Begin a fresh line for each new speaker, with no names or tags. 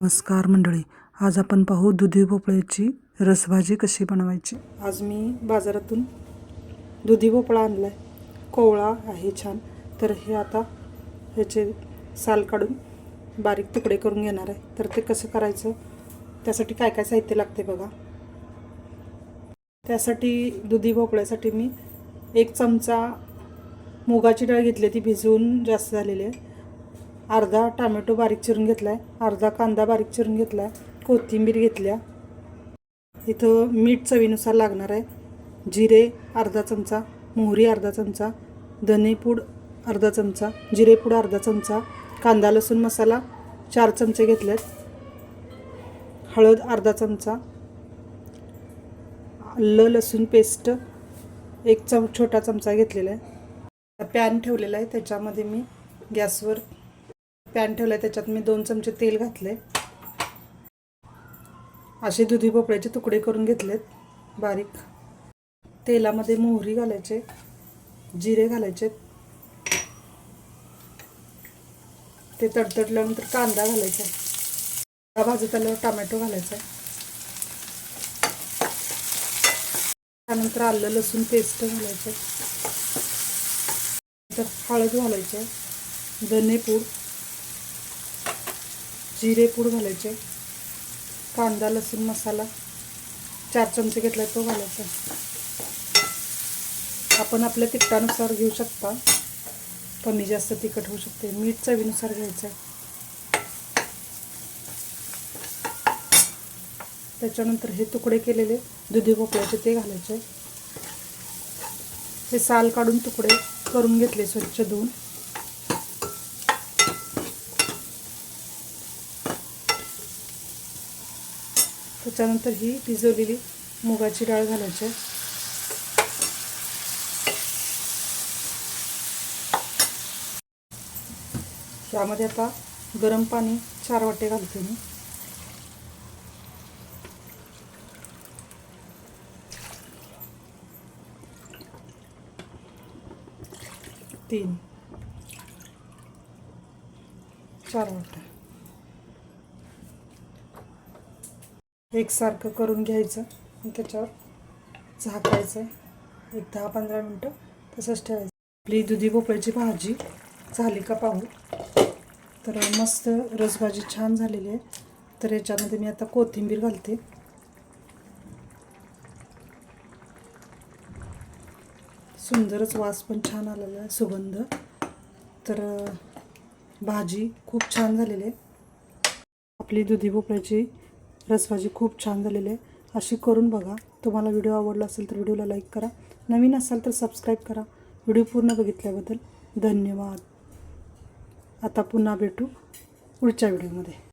नमस्कार मंडळी. आज आपण पाहू दुधी भोपळ्याची रसभाजी कशी बनवायची. आज मी बाजारातून दुधी भोपळा आणला आहे कोवळा आहे छान. तर हे आता ह्याचे साल काढून बारीक तुकडे करून घेणार आहे. तर ते कसं करायचं? त्यासाठी काय काय साहित्य लागते बघा. त्यासाठी दुधी भोपळ्यासाठी मी एक चमचा मुगाची डाळ घेतली ती भिजवून जास्त झालेली आहे. अर्धा टामॅटो बारीक चिरून घेतला आहे अर्धा कांदा बारीक चिरून घेतला आहे कोथिंबीर घेतल्या. इथं मीठ चवीनुसार लागणार आहे. जिरे अर्धा चमचा मोहरी अर्धा चमचा धनेपूड अर्धा चमचा जिरेपूड अर्धा चमचा कांदा लसूण मसाला चार चमचे घेतलेत. हळद अर्धा चमचा आलं लसूण पेस्ट एक चम छोटा चमचा घेतलेला आहे. पॅन ठेवलेला आहे त्याच्यामध्ये मी गॅसवर पॅन ठेवलं आहे त्याच्यात मी दोन चमचे तेल घातले असे दुधी भोपळ्याचे तुकडे करून घेतलेत बारीक. तेलामध्ये मोहरी घालायचे जिरे घालायचे. ते तडतडल्यानंतर कांदा घालायचा. कांदा भाजत आल्यावर टमॅटो घालायचा. त्यानंतर आलं लसूण पेस्ट घालायचं. नंतर हळद घालायचं. धनेपूड. जिरेपूड घालायचे कांदा लसूण मसाला चार चमचे घेतला तो घालायचा. आपण आपल्या तिखटानुसार घेऊ शकता. कमी जास्त तिखट होऊ शकते. मीठ चवीनुसार घ्यायचं त्याच्यानंतर हे तुकडे केलेले दुधी भोपळ्याचे ते घालायचे. हे साल काढून तुकडे करून घेतले स्वच्छ धुवून. त्याच्यानंतर ही भिजवलेली मुगाची डाळ घालायची. त्यामध्ये आता गरम पाणी चार वाटे घालते मी. तीन चार वाटे. एकसारखं करून घ्यायचं आणि त्याच्यावर झाकायचं. एक दहा पंधरा मिनटं तसंच ठेवायचं. आपली दुधी भोपळ्याची भाजी झाली का पाहू? तर मस्त रसभाजी छान झालेली आहे. तर याच्यामध्ये मी आता कोथिंबीर घालते. सुंदरच वास पण छान आलेला आहे सुगंध. तर भाजी खूप छान झालेली आहे. आपली दुधी भोपळ्याची रसभाजी खूप छान झालेली आहे. अशी करून बघा. तुम्हाला व्हिडिओ आवडला असेल तर व्हिडिओला लाईक करा. नवीन असाल तर सबस्क्राईब करा. व्हिडिओ पूर्ण बघितल्याबद्दल धन्यवाद. आता पुन्हा भेटू पुढच्या व्हिडिओमध्ये